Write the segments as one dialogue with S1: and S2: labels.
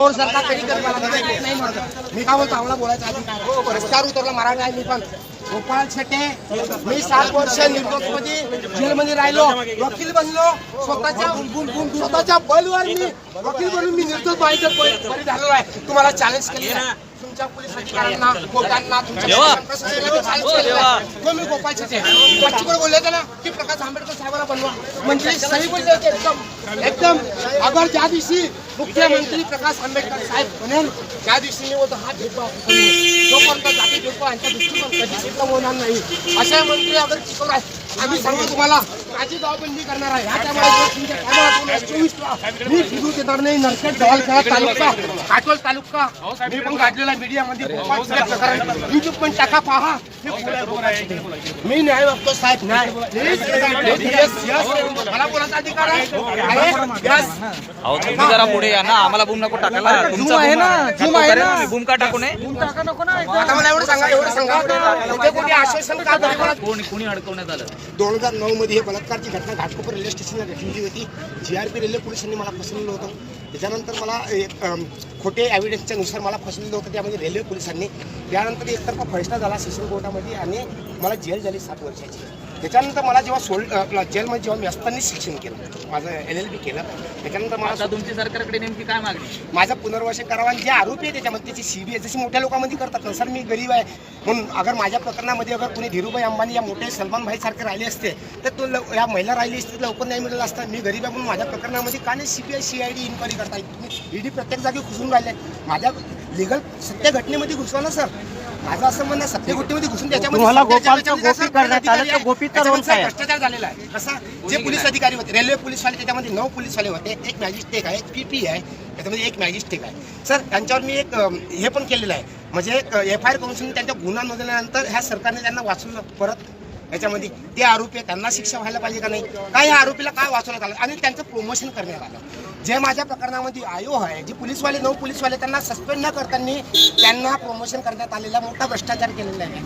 S1: सरकार कधी मी काय बोलतो आम्हाला बोलायचं आधी हो, रस्त्यावर उतरला मराठा आहे मी पण गोपाळ शेटे मी सात वर्ष निर्दोषमध्ये जेलमध्ये राहिलो वकील बनलो स्वतःच्या स्वतःच्या बलवर मी वकील बनून मी निर्दोष बाहेर झालेलो आहे. तुम्हाला चॅलेंज केलेलं आहे. तुमच्या पोलीस अधिकाऱ्यांना कोर्टांना तुमच्या प्रशासनाला challenge केलेलं आहे. तो मी गोपाळ शेटे बच्चूकडे बोलले होते ना की प्रकाश आंबेडकर साहेबांना बनवा मंत्री सही बोलले होते एकदम. एकदम. अगर ज्या दिवशी मुख्यमंत्री प्रकाश आंबेडकर साहेब बनेल त्या दिवशी मी होतो हा भेदभाव. जोपर्यंत जाती भेदभाव यांच्या दृष्टिकोन कधीच होणार नाही असे मंत्री अगर आम्ही सांगतो तुम्हाला माझी जबाबंदी करणार आहे. हजार चोवीसला मी फिरू देणार नाही. नरखेड जवळखेडा तालुका काटोल तालुका मी पण गाठलेला मीडियामध्ये. युट्यूब पण टाका पहा. मी न्याय बघतो साहेब न्याय. मला बोलायचा अधिकार आहे? आहे? Yes.
S2: अहो तुम्ही जरा पुढे या ना. आम्हाला बूम नको टाकायला. तुमचा
S1: आहे ना,
S2: बूम
S1: आहे ना.
S2: बूम का टाकू नये?
S1: आता मला एवढं सांगा एवढं सांगा. इथे कोणी आश्वासन का
S2: कोणी कोणी अडकवण्यात आलं?
S1: दोन हजार नऊ मध्ये हे बलात्कारची घटना घाटकोपर रेल्वे स्टेशनला घडली होती. जी आर पी रेल्वे पोलिसांनी मला फसवलेलं होतं. त्याच्यानंतर मला एक, खोटे एव्हिडन्सच्या नुसार मला फसवलेलं होतं त्यामध्ये रेल्वे पोलिसांनी. त्यानंतर एकतर्फा फैसला झाला सेशन कोर्टामध्ये आणि मला जेल झाली सात वर्षाची. त्याच्यानंतर मला जेव्हा सोड आपला जेलमध्ये जेव्हा मी असताना शिक्षण केलं माझं एल एल बी केलं त्याच्यानंतर मला
S2: आता तुमची सरकारकडे नेमकी काय मागणी?
S1: माझं पुनर्वसन करावं आणि जे आरोपी आहे त्याच्यामध्ये त्याची सीबीआय जशी मोठ्या लोकांमध्ये करतात ना सर मी गरीब आहे. म्हणून अगर माझ्या प्रकरणामध्ये अगर कोणी धीरूभाई अंबानी या मोठे सलमान भाई सारखे राहिले असते तर तो लव- या महिला राहिली असती तर लवकर नाही मिळालं असतं. मी गरीब आहे म्हणून माझ्या प्रकरणामध्ये का नाही सीबीआय सीआयडी इन्क्वायरी करताय? तुम्ही ईडी प्रत्येक जागी घुसून राहिले माझ्या लिगल सत्य घटनेमध्ये घुसवा ना सर माझं असं म्हणणं सत्य घटनेमध्ये घुसून त्याच्यामध्ये
S3: तुम्हाला गोपालचं गोपी करण्यात आलं, गोपीचं
S1: त्याच्यामध्ये
S3: रोल काय
S1: सर
S3: आहे?
S1: भ्रष्टाचार झालेला आहे. कसा जे पोलीस अधिकारी होते रेल्वे पोलीसवाले त्याच्यामध्ये नऊ पोलीसवाले होते एक मॅजिस्ट्रेट आहे पीपी आहे त्याच्यामध्ये एक मॅजिस्ट्रेट आहे. सर त्यांच्यावर मी एक हे पण केलेलं आहे. म्हणजे एफ आय आर करून त्यांच्या गुन्हा नोंदवल्यानंतर ह्या सरकारने त्यांना वाचवलं परत याच्यामध्ये. ते आरोपी आहे त्यांना शिक्षा व्हायला पाहिजे का नाही? काय ह्या आरोपीला काय वाचवण्यात आलं? आणि त्यांचं प्रमोशन करण्यात आलं? जे माझ्या प्रकरणामध्ये आयो आहे जे पोलीसवाले नऊ पोलीसवाले त्यांना सस्पेंड न करताना त्यांना प्रमोशन करण्यात आलेला मोठा भ्रष्टाचार केलेला आहे.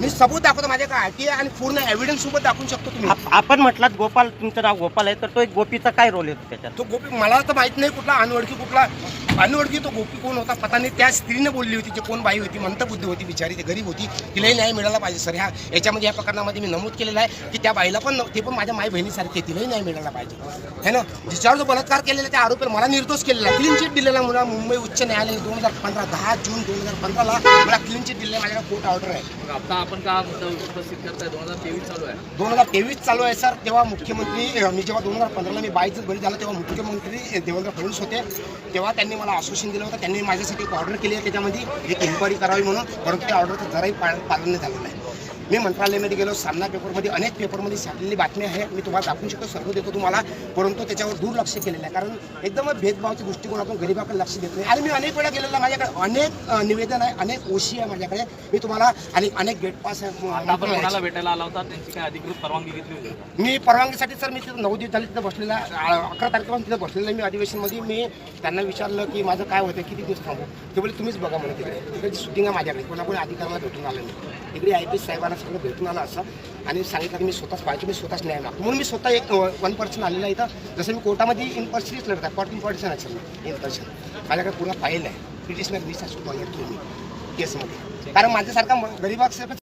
S1: मी सबूत दाखवतो माझ्याकडे आर टी आणि पूर्ण एव्हिडन्स सोबत दाखवू शकतो तुम्ही.
S3: आप- आपण म्हटलात गोपाल तुमचं नाव गोपाल आहे तर तो एक गोपीचा काय रोल येतो त्याच्यात?
S1: तो गोपी मला तर माहीत नाही कुठला अनोळखी कुठला. अनोळखी तो गोपी कोण होता पता नाही. त्या स्त्रीने बोलली होती जे कोण बाई होती मंतबुद्धी होती बिचारी ती गरीब होती. तिलाही न्याय मिळाला पाहिजे सर. ह्या याच्यामध्ये या प्रकरणामध्ये मी नमूद केलेलं आहे की त्या बाईला पण ते पण माझ्या माई बहिणीसारखे तिलाही न्याय मिळाला पाहिजे. है ना? जिच्यावर जो बलात्कार केलेला त्या आरोपीला मला निर्दोष केलेला आहे. क्लीन चिट दिलेला मला मुंबई उच्च न्यायालयाने दोन हजार पंधरा दहा जून दोन हजार पंधराला मला क्लीन चिट दिलेला माझ्याकडे कोर्ट ऑर्डर आहे.
S2: आता आपण का मुद्दा उपस्थित करताय? दोन हजार तेवीस चालू आहे
S1: दोन हजार तेवीस चालू आहे सर. तेव्हा मुख्यमंत्री मी जेव्हा दोन हजार पंधराला मी बाईचं बरी झालं तेव्हा मुख्यमंत्री देवेंद्र फडणवीस होते. तेव्हा त्यांनी मला आश्वासन दिलं होतं. त्यांनी माझ्यासाठी एक ऑर्डर केली आहे. त्याच्यामध्ये एक इन्क्वायरी करावी म्हणून परंतु त्या ऑर्डरचं जराही पाळ पालन नाही झालेलं आहे. मी मंत्रालयामध्ये गेलो सामना पेपरमध्ये अनेक पेपरमध्ये छापलेली बातमी आहे. मी तुम्हाला दाखवू शकतो सर्व देतो तुम्हाला परंतु त्याच्यावर दुर्लक्ष केलेलं आहे. कारण एकदम भेदभावाच्या दृष्टिकोनातून गरिबाकडे लक्ष देत नाही. आणि मी अनेक वेळा गेलेला माझ्याकडे. अनेक निवेदन आहे अनेक ओशी आहे माझ्याकडे. मी तुम्हाला आणि अनेक गेट पास आहे.
S2: आता आपण कोणाला भेटायला आला होता? त्यांची काय अधिकृत परवानगी घेतली होती?
S1: मी परवानगीसाठी सर मी तिथं नऊ दिवस झाले तिथं बसलेला. अकरा तारखेपासून तिथं बसलेलं आहे मी अधिवेशनमध्ये. मी त्यांना विचारलं की माझं काय होतं किती दिवस थांबू? ते बोले तुम्हीच बघा म्हणून तिकडे. तिकडे शूटिंग आहे माझ्याकडे. कोणा कोणी अधिकाऱ्याला भेटून आलं नाही. इकडे आय पी एस साहेबांना सगळं भेटून आला असं. आणि सांगितलं की मी स्वतःच पाहिजे मी स्वतःच न्याय मागतो म्हणून मी स्वतः एक वन पर्सन आलेला आहे इथं. जसं मी कोर्टामध्ये इन पर्सनच लढत आहे. फोर्टीन पर्सन असेल इन पर्सन माझ्याकडे पूर्ण फाईल आहे. पिटिशनर वीस सुद्धा येतो मी केसमध्ये कारण माझ्यासारखा म-